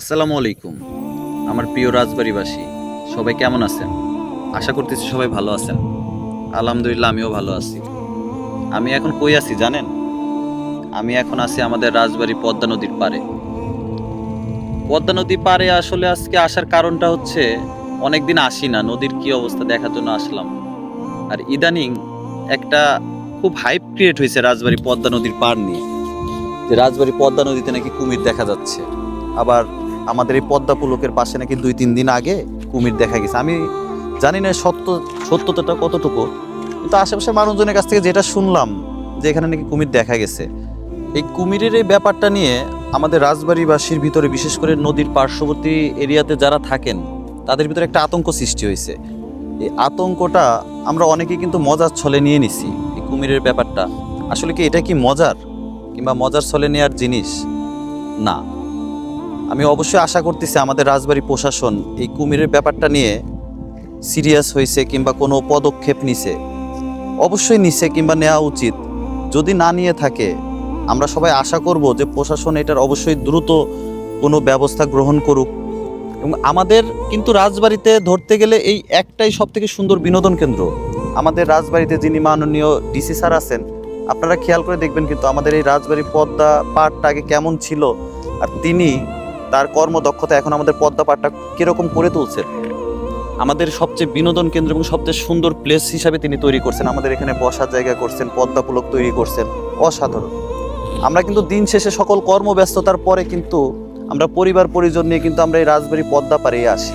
আসসালামু আলাইকুম, আমার প্রিয় রাজবাড়িবাসী, সবাই কেমন আছেন? আশা করতেছি সবাই ভালো আছেন। আলহামদুলিল্লাহ, আমিও ভালো আছি। আমি এখন কই আছি জানেন? আমি এখন আছি আমাদের রাজবাড়ি পদ্মা নদীর পারে পদ্মা নদীর পাড়ে আসলে আজকে আসার কারণটা হচ্ছে, অনেকদিন আসি না, নদীর কি অবস্থা দেখার জন্য আসলাম। আর ইদানিং একটা খুব হাইপ ক্রিয়েট হয়েছে রাজবাড়ি পদ্মা নদীর পাড় নিয়ে। যে রাজবাড়ি পদ্মা নদীতে নাকি কুমির দেখা যাচ্ছে। আবার আমাদের এই পদ্মা পুলকের পাশে নাকি দুই, তিন দিন আগে কুমির দেখা গেছে। আমি জানি না সত্য, সত্যতাটা কতটুকু, কিন্তু আশেপাশের মানুষজনের কাছ থেকে যেটা শুনলাম যে এখানে নাকি কুমির দেখা গেছে। এই কুমিরের এই ব্যাপারটা নিয়ে আমাদের রাজবাড়িবাসীর ভিতরে, বিশেষ করে নদীর পার্শ্ববর্তী এরিয়াতে যারা থাকেন, তাদের ভিতরে একটা আতঙ্ক সৃষ্টি হয়েছে। এই আতঙ্কটা আমরা অনেকেই কিন্তু মজার ছলে নিয়ে নিছি, এই কুমিরের ব্যাপারটা। আসলে কি এটা কি মজার, কিংবা মজার ছলে নেওয়ার জিনিস? না। আমি অবশ্যই আশা করতেছি আমাদের রাজবাড়ী প্রশাসন এই কুমিরের ব্যাপারটা নিয়ে সিরিয়াস হয়েছে কিংবা কোনো পদক্ষেপ নিছে। অবশ্যই নিছে কিংবা নেওয়া উচিত। যদি না নিয়ে থাকে, আমরা সবাই আশা করব যে প্রশাসন এটার অবশ্যই দ্রুত কোনো ব্যবস্থা গ্রহণ করুক। এবং আমাদের কিন্তু রাজবাড়িতে ধরতে গেলে এই একটাই সব থেকে সুন্দর বিনোদন কেন্দ্র। আমাদের রাজবাড়িতে যিনি মাননীয় ডিসি স্যার আছেন, আপনারা খেয়াল করে দেখবেন কিন্তু আমাদের এই রাজবাড়ি পদ্মা পাড়টা আগে কেমন ছিল। আর তিনি তার কর্মদক্ষতা এখন আমাদের পদ্মা পাড়টা কীরকম করে তুলছে? আমাদের সবচেয়ে বিনোদন কেন্দ্র এবং সবচেয়ে সুন্দর প্লেস হিসাবে তিনি তৈরি করছেন। আমাদের এখানে বসার জায়গা করছেন পদ্মা পুলক তৈরি করছেন। অসাধারণ। আমরা কিন্তু দিন শেষে সকল কর্মব্যস্ততার পরে কিন্তু আমরা পরিবার, পরিজন নিয়ে কিন্তু আমরা এই রাজবাড়ি পদ্মা পাড়ে আসি।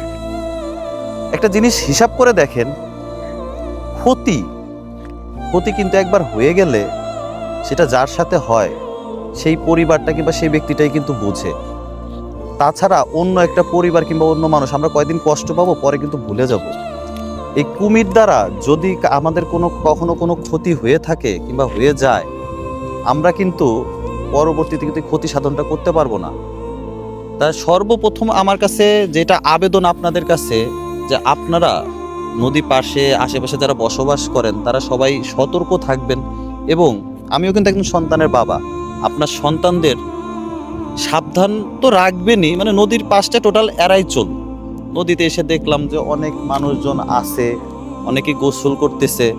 একটা জিনিস হিসাব করে দেখেন, ক্ষতি ক্ষতি কিন্তু একবার হয়ে গেলে সেটা যার সাথে হয়, সেই পরিবারটা কিংবা সেই ব্যক্তিটাই কিন্তু বোঝে। তাছাড়া অন্য একটা পরিবার কিংবা অন্য মানুষ, আমরা কয়েকদিন কষ্ট পাবো, পরে কিন্তু ভুলে যাব। এই কুমির দ্বারা যদি আমাদের কোনো, কখনো কোনো ক্ষতি হয়ে থাকে কিংবা হয়ে যায়, আমরা কিন্তু পরবর্তীতে কিন্তু ক্ষতি সাধনটা করতে পারব না। তা সর্বপ্রথম আমার কাছে যেটা আবেদন আপনাদের কাছে, যে আপনারা নদী পাশে আশেপাশে যারা বসবাস করেন, তারা সবাই সতর্ক থাকবেন এবং আমিও কিন্তু একজন সন্তানের বাবা। আপনার সন্তানদের সাবধান তো রাখবেনই মানে নদীর পাশটা টোটাল এড়াই চল। নদীতে এসে দেখলাম যে অনেক মানুষজন আছে, অনেকে গোসল করতেছে।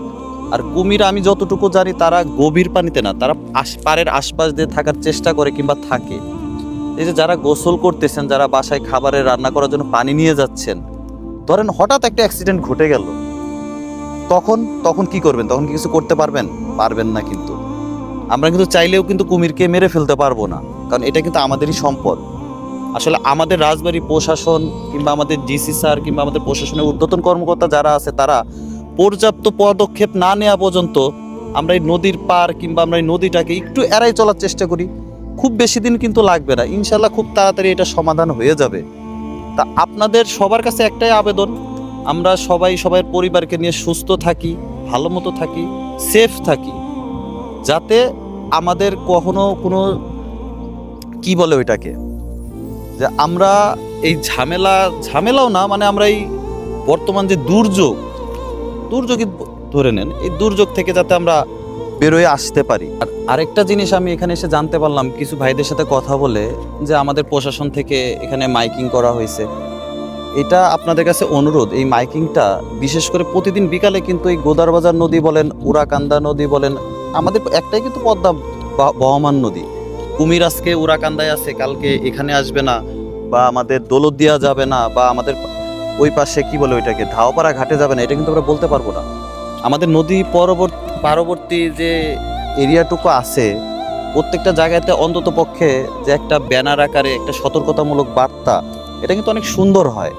আর কুমির আমি যতটুকু জানি তারা গভীর পানিতে না, তারা পাড়ের আশপাশ দিয়ে থাকার চেষ্টা করে কিংবা থাকে। এই যে যারা গোসল করতেছেন, যারা বাসায় খাবারের রান্না করার জন্য পানি নিয়ে যাচ্ছেন, ধরেন হঠাৎ একটা অ্যাক্সিডেন্ট ঘটে গেল। তখন তখন কি করবেন? তখন কি কিছু করতে পারবেন? পারবেন না কিন্তু। আমরা কিন্তু চাইলেও কিন্তু কুমিরকে মেরে ফেলতে পারব না। কারণ এটা কিন্তু আমাদেরই সম্পদ। আসলে আমাদের রাজবাড়ি প্রশাসন কিংবা আমাদের ডিসি স্যার কিংবা আমাদের প্রশাসনের ঊর্ধ্বতন কর্মকর্তা যারা আছে, তারা পর্যাপ্ত পদক্ষেপ না নেওয়া পর্যন্ত আমরা এই নদীর পার কিংবা আমরা এই নদীটাকে একটু এড়াই চলার চেষ্টা করি। খুব বেশি দিন কিন্তু লাগবে না। ইনশাল্লাহ খুব তাড়াতাড়ি এটা সমাধান হয়ে যাবে। তা আপনাদের সবার কাছে একটাই আবেদন, আমরা সবাই সবার পরিবারকে নিয়ে সুস্থ থাকি, ভালো মতো থাকি সেফ থাকি। যাতে আমাদের কখনো কোনো কি বলে ওইটাকে? যে আমরা এই ঝামেলা, ঝামেলাও না মানে আমরা এই বর্তমান যে দুর্যোগ, দুর্যোগই ধরে নেন, এই দুর্যোগ থেকে যাতে আমরা বেরোয় আসতে পারি। আর আরেকটা জিনিস আমি এখানে এসে জানতে পারলাম, কিছু ভাইদের সাথে কথা বলে, যে আমাদের প্রশাসন থেকে এখানে মাইকিং করা হয়েছে। এটা আপনাদের কাছে অনুরোধ, এই মাইকিংটা বিশেষ করে প্রতিদিন বিকালে কিন্তু এই গোদারবাজার নদী বলেন, উড়াকান্দা নদী বলেন, আমাদের একটাই কিন্তু পদ্মা বহমান নদী। কুমির আজকে উড়াকান্দায় আছে, কালকে এখানে আসবে না, বা আমাদের দৌলত দেওয়া যাবে না, বা আমাদের ওই পাশে কি বলে ওইটাকে, ধাওপাড়া ঘাটে যাবে না, এটা কিন্তু আমরা বলতে পারব না। আমাদের নদী পরবর্তী পার্ববর্তী যে এরিয়াটুকু আছে, প্রত্যেকটা জায়গাতে অন্তত পক্ষে যে একটা ব্যানার আকারে একটা সতর্কতামূলক বার্তা, এটা কিন্তু অনেক সুন্দর হয়।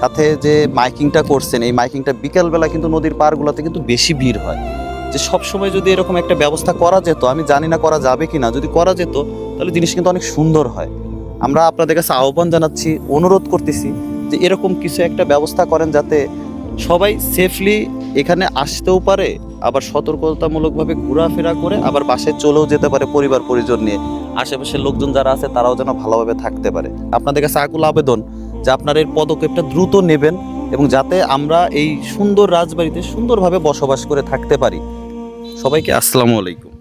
সাথে যে মাইকিংটা করছেন, এই মাইকিংটা বিকালবেলা কিন্তু নদীর পাড়গুলোতে কিন্তু বেশি ভিড় হয়। যে সব সময় যদি এরকম একটা ব্যবস্থা করা যেত, আমি জানি না করা যাবে কি না যদি করা যেত, তাহলে জিনিস কিন্তু অনেক সুন্দর হয়। আমরা আপনাদের কাছে আহ্বান জানাচ্ছি, অনুরোধ করতেছি যে এরকম কিছু একটা ব্যবস্থা করেন যাতে সবাই সেফলি এখানে আসতেও পারে, আবার সতর্কতামূলকভাবে ঘোরাফেরা করে আবার বাসায় চলেও যেতে পারে পরিবার, পরিজন নিয়ে। আশেপাশের লোকজন যারা আছে, তারাও যেন ভালোভাবে থাকতে পারে। আপনাদের কাছে আকুল আবেদন যে আপনার এর পদক্ষেপটা দ্রুত নেবেন এবং যাতে আমরা এই সুন্দর রাজবাড়িতে সুন্দরভাবে বসবাস করে থাকতে পারি। সবাইকে আসসালামু আলাইকুম।